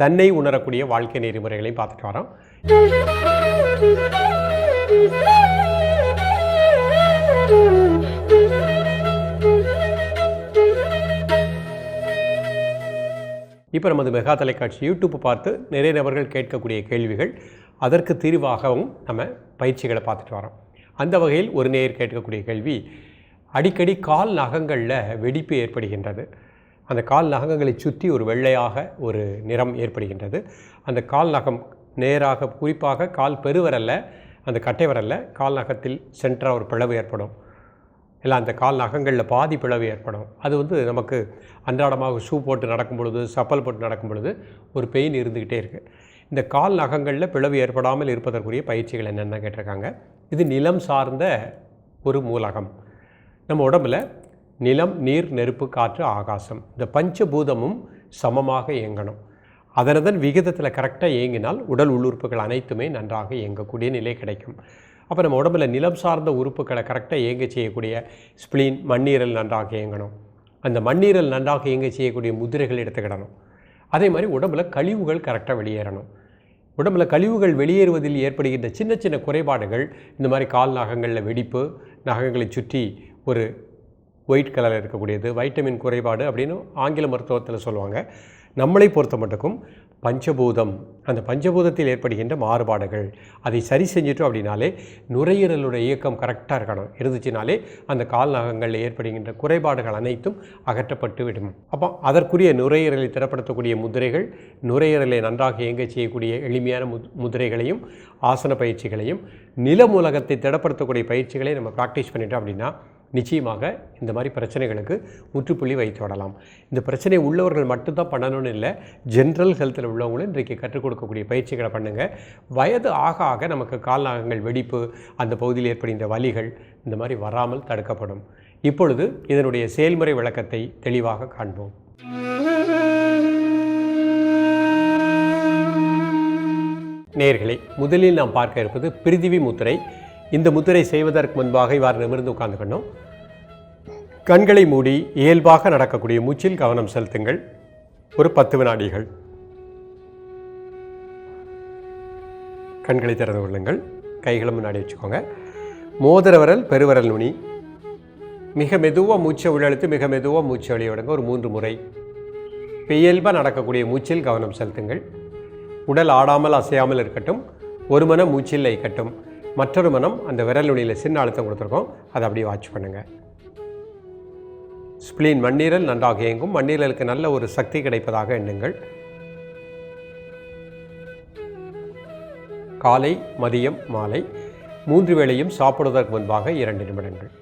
தன்னை உணரக்கூடிய வாழ்க்கை நெறிமுறைகளையும் பார்த்துட்டு வரோம். இப்போ நமது மெகா தொலைக்காட்சி யூடியூப் பார்த்து நிறைய நபர்கள் கேட்கக்கூடிய கேள்விகள் அதற்கு தீர்வாகவும் நம்ம பயிற்சிகளை பார்த்துட்டு வரோம். அந்த வகையில் ஒரு நேர் கேட்கக்கூடிய கேள்வி அடிக்கடி கால் நகங்களில் வெடிப்பு ஏற்படுகின்றது. அந்த கால் நகங்களை சுற்றி ஒரு வெள்ளையாக ஒரு நிறம் ஏற்படுகின்றது. அந்த கால் நகம் நேராக குறிப்பாக கால் பெருவரல்ல அந்த கட்டை வரல்ல கால் நகத்தில் சென்டராக ஒரு பிளவு ஏற்படும். இல்லை அந்த கால் நகங்களில் பாதி பிளவு ஏற்படும். அது வந்து நமக்கு அன்றாடமாக ஷூ போட்டு நடக்கும் பொழுது சப்பல் போட்டு நடக்கும் பொழுது ஒரு பெயின் இருந்துக்கிட்டே இருக்குது இந்த கால் நகங்களில் பிளவு ஏற்படாமல் இருப்பதற்குரிய பயிற்சிகள் என்னென்ன கேட்டிருக்காங்க. இது நிலம் சார்ந்த ஒரு மூலகம். நம்ம உடம்புல நிலம் நீர் நெருப்பு காற்று ஆகாசம். இந்த பஞ்சபூதமும் சமமாக இயங்கணும். அதனதன் விகிதத்தில் கரெக்டாக இயங்கினால் உடல் உள்ளுறுப்புகள் அனைத்துமே நன்றாக இயங்கக்கூடிய நிலை கிடைக்கும். அப்போ நம்ம உடம்புல நிலம் சார்ந்த உறுப்புகளை கரெக்டாக இயங்க செய்யக்கூடிய ஸ்பிளீன் மண்ணீரல் நன்றாக இயங்கணும். அந்த மண்ணீரல் நன்றாக இயங்க செய்யக்கூடிய முதிரைகள் எடுத்துக்கிடணும். அதே மாதிரி உடம்புல கழிவுகள் கரெக்டாக வெளியேறணும். உடம்புல கழிவுகள் வெளியேறுவதில் ஏற்படுகின்ற சின்ன சின்ன குறைபாடுகள் இந்த மாதிரி கால் நகங்களில் வெடிப்பு நகங்களை சுற்றி ஒரு ஒயிட் கலரில் இருக்கக்கூடியது வைட்டமின் குறைபாடு அப்படின்னு ஆங்கில மருத்துவத்தில் சொல்லுவாங்க. நம்மளை பொறுத்த மட்டுக்கும் பஞ்சபூதம் அந்த பஞ்சபூதத்தில் ஏற்படுகின்ற மாறுபாடுகள் அதை சரி செஞ்சிட்டோம் அப்படின்னாலே நுரையீரலோட இயக்கம் கரெக்டாக இருக்கணும். இருந்துச்சுனாலே அந்த கால் நகங்களில் ஏற்படுகின்ற குறைபாடுகள் அனைத்தும் அகற்றப்பட்டு விடும். அப்போ அதற்குரிய நுரையீரலை திடப்படுத்தக்கூடிய முதிரைகள் நுரையீரலை நன்றாக இயங்க செய்யக்கூடிய எளிமையான முதிரைகளையும் ஆசன பயிற்சிகளையும் நிலமூலகத்தை திடப்படுத்தக்கூடிய பயிற்சிகளை நம்ம ப்ராக்டிஸ் பண்ணிட்டோம் அப்படின்னா நிச்சயமாக இந்த மாதிரி பிரச்சனைகளுக்கு முற்றுப்புள்ளி வைத்து விடலாம். இந்த பிரச்சனை உள்ளவர்கள் மட்டும்தான் பண்ணணும்னு இல்லை ஜென்ரல் ஹெல்த்தில் உள்ளவங்களும் இன்றைக்கு கற்றுக் கொடுக்கக்கூடிய பயிற்சிகளை பண்ணுங்கள் வயது ஆக ஆக நமக்கு கால்நாகங்கள் வெடிப்பு அந்த பகுதியில் ஏற்படுகின்ற வலிகள் இந்த மாதிரி வராமல் தடுக்கப்படும். இப்பொழுது இதனுடைய செயல்முறை விளக்கத்தை தெளிவாக காண்போம். நேர்களே முதலில் நாம் பார்க்க இருப்பது பிரிதிவி முத்திரை. இந்த முத்திரை செய்வதற்கு முன்பாக இவ்வாறு நிமிர்ந்து உட்கார்ந்துக்கணும் கண்களை மூடி இயல்பாக நடக்கக்கூடிய மூச்சில் கவனம் செலுத்துங்கள். ஒரு பத்து வினாடிகள். கண்களை திறந்து கொள்ளுங்கள். கைகளை முன்னாடி வச்சுக்கோங்க. மோதிர விரல் பெருவரல் நுனி. மிக மெதுவாக மூச்சை உள்ளெழுத்து மிக மெதுவாக மூச்சை வெளியிடுங்க ஒரு மூன்று முறை. இயல்பாக நடக்கக்கூடிய மூச்சில் கவனம் செலுத்துங்கள். உடல் ஆடாமல் அசையாமல் இருக்கட்டும். ஒரு மன மூச்சில் ஐக்கட்டும் மற்றொரு மனம் அந்த விரல் நுனியில் சின்ன அழுத்தம் கொடுத்துருக்கோம். அதை அப்படியே வாட்ச் பண்ணுங்கள் ஸ்ப்ளீன் மண்ணீரல் நன்றாக இயங்கும். மண்ணீரலுக்கு நல்ல ஒரு சக்தி கிடைப்பதாக எண்ணுங்கள். காலை மதியம் மாலை மூன்று வேளையும் சாப்பிடுவதற்கு முன்பாக இரண்டு நிமிடங்கள்.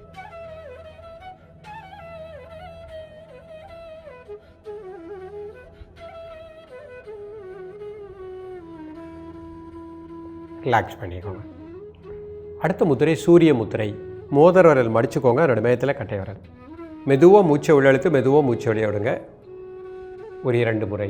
ரிலாக்ஸ் பண்ணிக்கோங்க. அடுத்த முத்திரை சூரிய முத்திரை. மோதர் விரல் மடிச்சுக்கோங்க ரெண்டு மேயத்தில் கட்டை விரல். மெதுவாக மூச்சை உள்ளழுத்து மெதுவாக மூச்சை வெளியே விடுங்க. ஒரு இரண்டு முறை.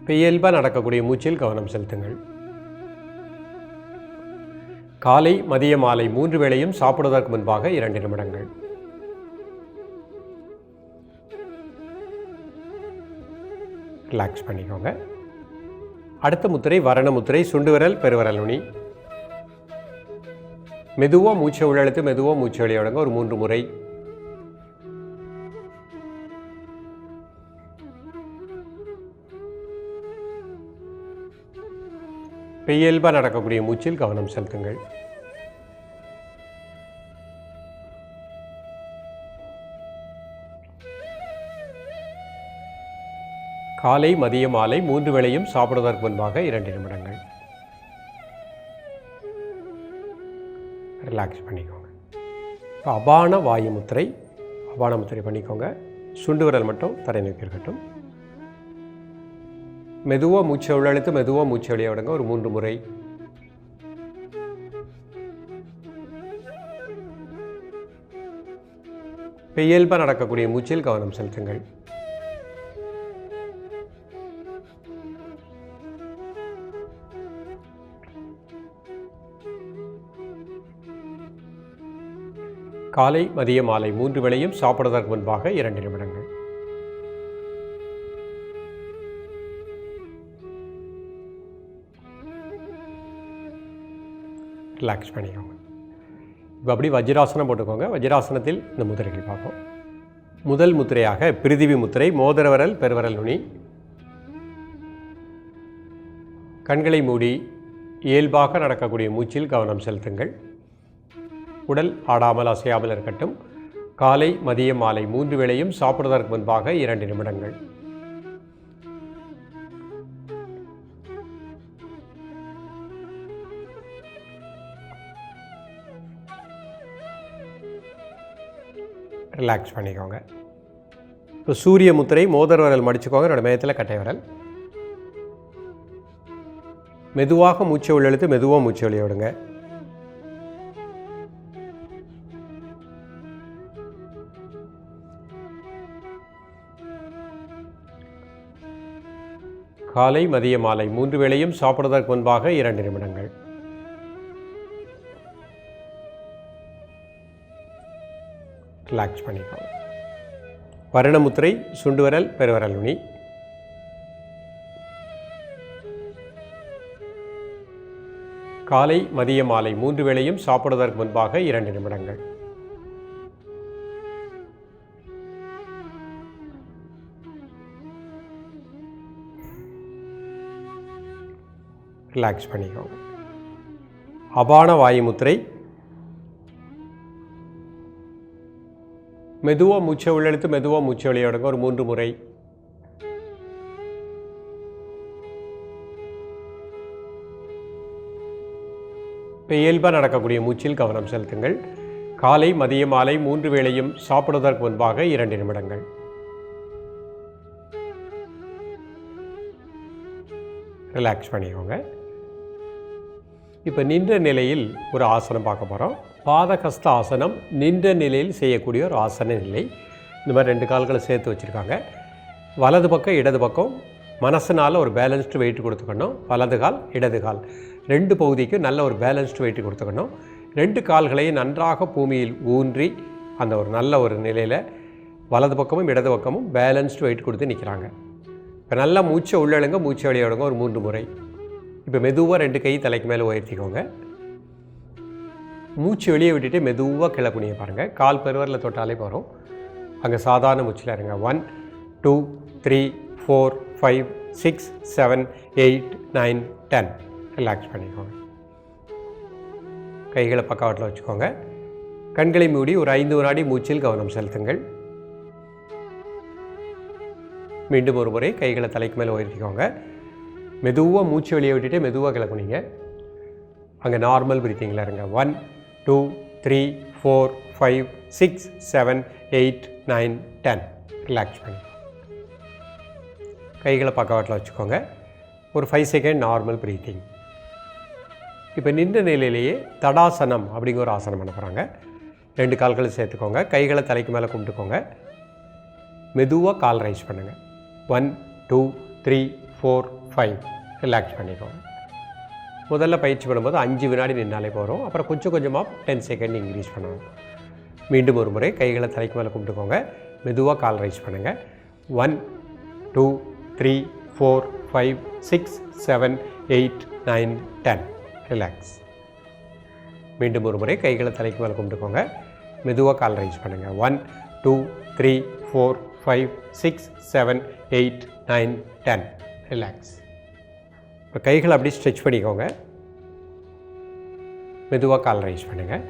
இப்போ இயல்பாக நடக்கக்கூடிய மூச்சில் கவனம் செலுத்துங்கள். காலை மதிய மாலை மூன்று வேளையும் சாப்பிடுவதற்கு முன்பாக இரண்டு நிமிடங்கள். ரிலாக்ஸ் பண்ணிக்கோங்க. அடுத்த முத்திரை வரண முத்திரை சுண்டு விரல் நுனி. மெதுவாக மூச்சை உள்ளெழுத்து மெதுவாக மூச்சை வெளியே ஒரு மூன்று முறை. இயல்பாக நடக்கக்கூடிய மூச்சில் கவனம் செலுத்துங்கள். காலை மதியம் மாலை மூன்று வேளையும் சாப்பிடுவதற்கு முன்பாக இரண்டு நிமிடங்கள். ரிலாக்ஸ் பண்ணிக்கோங்க. இப்போ அபான வாயு முத்திரை அபான முத்திரை பண்ணிக்கோங்க. சுண்டு விரல் மட்டும் தரை நோக்கி இருக்கட்டும். மெதுவாக மூச்சை உள்ளழுத்து மெதுவாக மூச்சை வெளியே விடுங்க. ஒரு மூன்று முறை. இப்போ இயல்பாக நடக்கக்கூடிய மூச்சில் கவனம் செலுத்துங்கள். காலை மதிய மாலை மூன்று வேளையும் சாப்பிடுவதற்கு முன்பாக இரண்டு நிமிடங்கள். ரிலாக்ஸ் பண்ணிக்கோங்க. இப்போ அப்படி வஜ்ராசனம் போட்டுக்கோங்க. வஜ்ராசனத்தில் இந்த முதிரைகள் பார்ப்போம். முதல் முத்திரையாக பிரிதிவி முத்திரை மோதரவரல் பெருவரல் நுனி. கண்களை மூடி இயல்பாக நடக்கக்கூடிய மூச்சில் கவனம் செலுத்துங்கள். உடல் ஆடாமல் அசையாமல் இருக்கட்டும். காலை மதியம் மாலை மூன்று வேளையும் சாப்பிடுவதற்கு முன்பாக இரண்டு நிமிடங்கள். ரிலாக்ஸ் பண்ணிக்கோங்க. இப்போ சூரிய முத்திரை மோதர் விரல் மடிச்சுக்கோங்க. என்னோட மேயத்தில் கட்டை விரல். மெதுவாக மூச்சை உள்ளெழுத்து மெதுவாக மூச்சை வெளியே காலை மதிய மாலை மூன்று வேளையும் சாப்பிடுவதற்கு முன்பாக இரண்டு நிமிடங்கள். ரிலாக்ஸ் பண்ணிக்கலாம் வருணமுத்திரை சுண்டுவரல் பெருவரல் நுனி காலை மதிய மாலை மூன்று வேளையும் சாப்பிடுவதற்கு முன்பாக இரண்டு நிமிடங்கள். ரிலாக்ஸ் பண்ணிக்கோங்க. அபான வாயுமுத்திரை மெதுவாக மூச்சை உள்ளெழுத்து மெதுவாக மூச்சை வெளியடங்க ஒரு மூன்று முறை. இப்போ இயல்பாக நடக்கக்கூடிய மூச்சில் கவனம் செலுத்துங்கள். காலை மதிய மாலை மூன்று வேளையும் சாப்பிடுவதற்கு முன்பாக இரண்டு நிமிடங்கள். ரிலாக்ஸ் பண்ணிக்கோங்க. இப்போ நின்ற நிலையில் ஒரு ஆசனம் பார்க்க போகிறோம் பாதகஸ்த ஆசனம் நின்ற நிலையில் செய்யக்கூடிய ஒரு ஆசன நிலை. இந்த மாதிரி ரெண்டு கால்களை சேர்த்து வச்சுருக்காங்க. வலது பக்கம் இடது பக்கம். மனசனால் ஒரு பேலன்ஸ்டு வெயிட் கொடுத்துக்கணும். வலது கால் இடது கால். ரெண்டு பகுதிக்கும் நல்ல ஒரு பேலன்ஸ்டு வெயிட் கொடுத்துக்கணும். ரெண்டு கால்களையும் நன்றாக பூமியில் ஊன்றி அந்த ஒரு நல்ல ஒரு நிலையில் வலது பக்கமும் இடது பக்கமும் பேலன்ஸ்டு வெயிட் கொடுத்து நிற்கிறாங்க இப்போ நல்லா மூச்சை உள்ளழுங்க மூச்சை வெளியிடுங்க ஒரு மூன்று முறை. இப்போ மெதுவாக ரெண்டு கை தலைக்கு மேலே உயர்த்திக்கோங்க. மூச்சு வெளியே விட்டுட்டு மெதுவாக கிளை குனிய பாருங்கள் கால் பெருவரில் தொட்டாலே போகிறோம் அங்கே சாதாரண மூச்சில் இருங்க. One two three four five six seven eight nine ten relax பண்ணிக்கோங்க. கைகளை பக்கவாட்டில் வச்சுக்கோங்க. கண்களை மூடி ஒரு ஐந்து வினாடி மூச்சில் கவனம் செலுத்துங்கள். மீண்டும் ஒரு முறை கைகளை தலைக்கு மேலே உயர்த்திக்கோங்க. மெதுவாக மூச்சு வெளியே விட்டுட்டு மெதுவாக கிளம்புனீங்க. அங்கே நார்மல் பிரீத்திங்கில் இருங்க. One two three four five six seven eight nine ten relax பண்ணி. கைகளை பக்கவாட்டில் வச்சுக்கோங்க. ஒரு ஃபைவ் செகண்ட் நார்மல் ப்ரீத்திங் இப்போ நின்ற நிலையிலேயே தடாசனம் அப்படிங்கிற ஒரு ஆசனம் பண்ண போகிறாங்க ரெண்டு கால்களை சேர்த்துக்கோங்க. கைகளை தலைக்கு மேலே கும்பிட்டுக்கோங்க. மெதுவாக கால் ரைஸ் பண்ணுங்கள் one two three four five relax பண்ணிக்கோங்க. முதல்ல பயிற்சி பண்ணும்போது அஞ்சு வினாடி நின்னாலே போகிறோம் அப்புறம் கொஞ்சம் கொஞ்சமாக டென் செகண்ட் இன்க்ரீஸ் பண்ணணும் மீண்டும் ஒரு முறை கைகளை தலைக்கு மேலே கும்பிட்டுக்கோங்க மெதுவாக கால் ரைஸ் பண்ணுங்கள் one two three four five six seven eight nine ten relax மீண்டும் ஒரு முறை கைகளை தலைக்கு மேலே கும்பிட்டுக்கோங்க மெதுவாக கால் ரைஸ் பண்ணுங்கள் one two three four five six seven eight nine ten relax இப்போ கைகளை அப்படியே ஸ்ட்ரெச் பண்ணிக்கோங்க. மெதுவாக கால் ரைஸ் பண்ணுங்கள்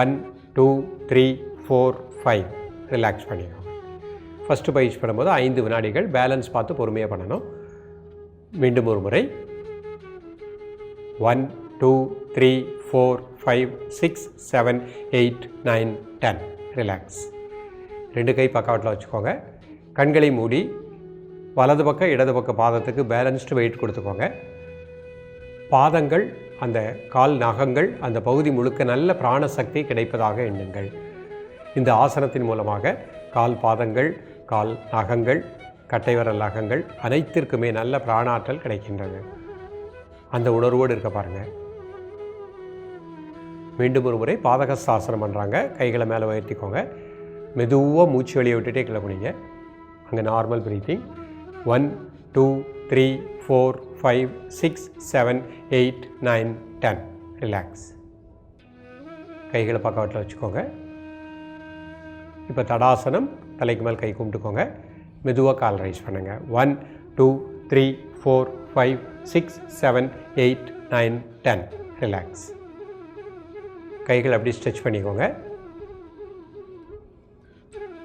one two three four five relax பண்ணிக்கோங்க. ஃபஸ்ட்டு பயிற்சி பண்ணும்போது ஐந்து வினாடிகள் பேலன்ஸ் பார்த்து பொறுமையாக பண்ணணும். மீண்டும் ஒரு முறை. One two three four five six seven eight nine ten relax ரெண்டு கை பக்காவட்டில் வச்சுக்கோங்க. கண்களை மூடி வலது பக்கம் இடது பக்க பாதத்துக்கு பேலன்ஸ்டு வெயிட் கொடுத்துக்கோங்க. பாதங்கள் அந்த கால் நகங்கள் அந்த பகுதி முழுக்க நல்ல பிராணசக்தி கிடைப்பதாக எண்ணுங்கள். இந்த ஆசனத்தின் மூலமாக கால் பாதங்கள் கால் நகங்கள் கட்டைவரல் நகங்கள் அனைத்திற்குமே நல்ல பிராணாற்றல் கிடைக்கின்றது. அந்த உணர்வோடு இருக்க பாருங்கள் மீண்டும் ஒரு முறை பாதகஸ்தாசனம் பண்ணுறாங்க கைகளை மேலே உயர்த்திக்கோங்க. மெதுவாக மூச்சு வெளியே விட்டுட்டே கிளம்புனீங்க. அங்கே normal breathing one two three four five six seven eight nine ten. Relax. கைகளை பக்கவாட்டில் வச்சுக்கோங்க. இப்போ தடாசனம் தலைக்கு மேல் கை கும்பிட்டுக்கோங்க. மெதுவாக கால் ரைஸ் பண்ணுங்கள் one two three four five six seven eight nine ten. Relax. கைகள் அப்படி ஸ்ட்ரெச் பண்ணிக்கோங்க.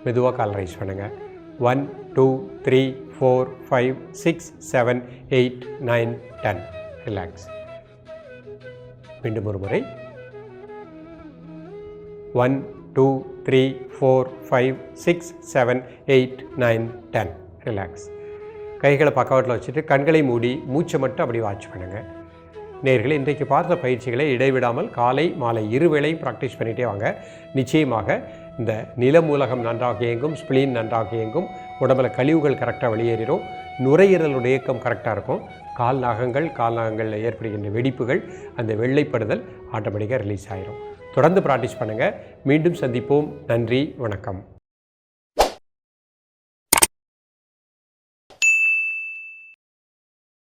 மெதுவாக கால் ரைஸ் பண்ணுங்கள் one two three four five six seven eight nine ten relax மீண்டும் ஒரு முறை. One two three four five six seven eight nine ten relax கைகளை பக்கவாட்டில் வச்சுட்டு கண்களை மூடி மூச்சை மட்டும் அப்படி வாட்ச் பண்ணுங்கள் நேர்களை இன்றைக்கு பார்த்த பயிற்சிகளை இடைவிடாமல் காலை மாலை இருவேளையும் ப்ராக்டிஸ் பண்ணிகிட்டே வாங்க. நிச்சயமாக இந்த நிலமூலகம் நன்றாக இயங்கும் ஸ்பிளீன் நன்றாக இயங்கும் உடம்புல கழிவுகள் கரெக்டாக வெளியேறிடும் நுரையீரலோட இயக்கம் கரெக்டாக இருக்கும். கால் நாகங்கள் கால் நாகங்களில் ஏற்படுகின்ற வெடிப்புகள் அந்த வெள்ளைப்படுதல் ஆட்டோமேட்டிக்காக ரிலீஸ் ஆயிரும். தொடர்ந்து ப்ராக்டிஸ் பண்ணுங்கள் மீண்டும் சந்திப்போம். நன்றி வணக்கம்.